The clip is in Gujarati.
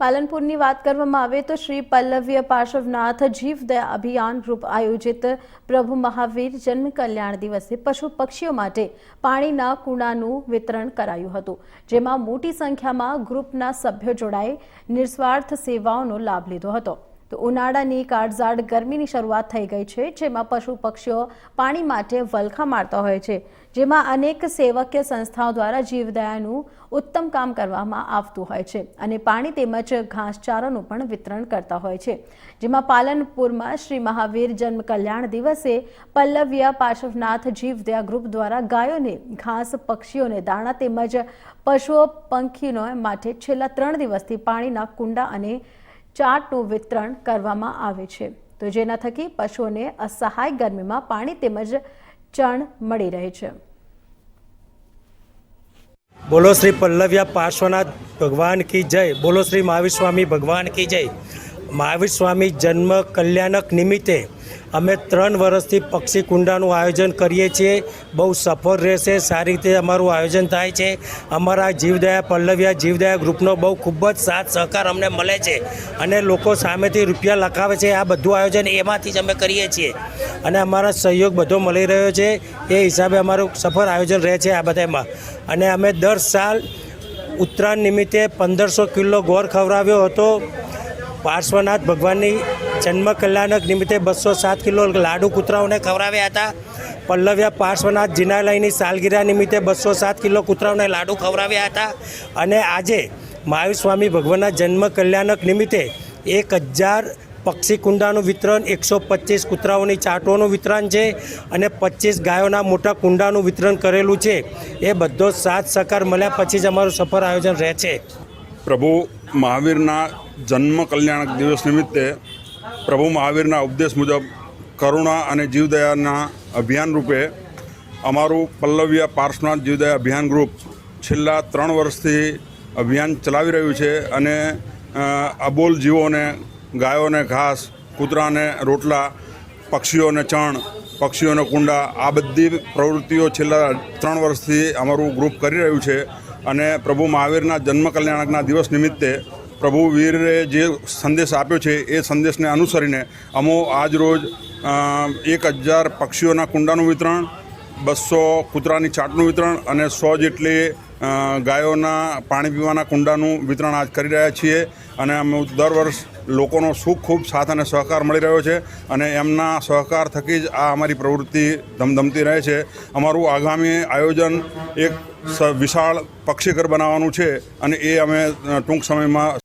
પાલનપુરની વાત કરવામાં આવે તો શ્રી પલ્લવ્ય પાર્શ્વનાથ જીવદયા અભિયાન ગ્રુપ આયોજિત પ્રભુ મહાવીર જન્મ કલ્યાણ દિવસે પશુ પક્ષીઓ માટે પાણીના કુણાનું વિતરણ કરાયું હતું, જેમાં મોટી સંખ્યામાં ગ્રુપના સભ્યો જોડાઈ નિસ્વાર્થ સેવાઓનો લાભ લીધો હતો. તો ઉનાળાની કાળઝાળ ગરમીની શરૂઆત થઈ ગઈ છે, જેમાં પશુ પક્ષીઓ પાણી માટે વલખા મારતા હોય છે. જેમાં અનેક સેવકીય સંસ્થાઓ દ્વારા જીવદયાનું ઉત્તમ કામ કરવામાં આવતું હોય છે અને પાણી તેમજ ઘાસચારાનું પણ વિતરણ કરતા હોય છે. જેમાં પાલનપુરમાં શ્રી મહાવીર જન્મ કલ્યાણ દિવસે પલ્લવ્ય પાર્શ્વનાથ જીવદયા ગ્રુપ દ્વારા ગાયોને ઘાસ પક્ષીઓને દાણા તેમજ પશુઓ પંખીનો માટે છેલ્લા ત્રણ દિવસથી પાણીના કુંડા અને ચાટનું વિતરણ કરવામાં આવે છે. તો જેના થકી પશુઓને અસહાય ગરમીમાં પાણી તેમજ ચણ મળી રહે છે. બોલો શ્રી પલ્લવ્યા પાર્શ્વનાથ ભગવાન કી જય. બોલો શ્રી મહાવીર સ્વામી ભગવાન કી જય. મહાવીર સ્વામી જન્મ કલ્યાણક નિમિત્તે અમે ત્રણ વર્ષથી પક્ષી કુંડાનું આયોજન કરીએ છીએ. બહુ સફળ રહેશે, સારી રીતે અમારું આયોજન થાય છે. અમારા જીવદયા પલ્લવ્યા જીવદયા ગ્રુપનો બહુ ખૂબ જ સાથ સહકાર અમને મળે છે અને લોકો સામેથી રૂપિયા લખાવે છે. આ બધું આયોજન એમાંથી જ અમે કરીએ છીએ અને અમારા સહયોગ બધો મળી રહ્યો છે. એ હિસાબે અમારું સફળ આયોજન રહે છે આ બધામાં. અને અમે દર સાલ ઉત્તરાયણ નિમિત્તે પંદરસો કિલો ગોળ ખવડાવ્યો હતો. પાર્શ્વનાથ ભગવાનની જન્મ કલ્યાણક નિમિત્તે બસો સાત કિલો લાડુ કૂતરાઓને ખવડાવ્યા હતા. પલ્લવ્યા પાર્શ્વનાથ જિનાલયની સાલગીરા નિમિત્તે બસો સાત કિલો કૂતરાઓને લાડુ ખવડાવ્યા હતા. અને આજે મહાવીર સ્વામી ભગવાનના જન્મ કલ્યાણક નિમિત્તે એક હજાર પક્ષી કુંડાનું વિતરણ, એકસો પચીસ કૂતરાઓની ચાટોનું વિતરણ છે અને પચીસ ગાયોના મોટા કુંડાનું વિતરણ કરેલું છે. એ બધો સાથ સહકાર મળ્યા પછી જ અમારું સફર આયોજન રહે છે. પ્રભુ, મહાવીરના જન્મ કલ્યાણક દિવસ નિમિત્તે પ્રભુ મહાવીરના ઉપદેશ મુજબ કરુણા અને જીવદયાના અભિયાન રૂપે અમારું પલ્લવ્ય પાર્શ્વનાથ જીવદયા અભિયાન ગ્રુપ છેલ્લા ત્રણ વર્ષથી અભિયાન ચલાવી રહ્યું છે અને અબોલ જીવોને ગાયોને ઘાસ, કૂતરાને રોટલા, પક્ષીઓને ચણ, પક્ષીઓને કુંડા આ બધી પ્રવૃત્તિઓ છેલ્લા ત્રણ વર્ષથી અમારું ગ્રુપ કરી રહ્યું છે અને પ્રભુ મહાવીરના જન્મ કલ્યાણકના દિવસ નિમિત્તે પ્રભુ વીરે જે સંદેશ આપ્યો છે એ સંદેશને અનુસરીને અમો આજ રોજ એક હજાર પક્ષીઓના કુંડાનું વિતરણ, બસો કૂતરાની ચાટનું વિતરણ અને સો જેટલી ગાયોના પાણી પીવાના કુંડાનું વિતરણ આજ કરી રહ્યા છીએ અને અમે દર વર્ષ લોકોનો સુખ ખૂબ સાથ અને સહકાર મળી રહ્યો છે અને એમના સહકાર થકી જ આ અમારી પ્રવૃત્તિ ધમધમતી રહે છે. અમારું આગામી આયોજન એક વિશાળ પક્ષીઘર બનાવવાનું છે અને એ અમે ટૂંક સમયમાં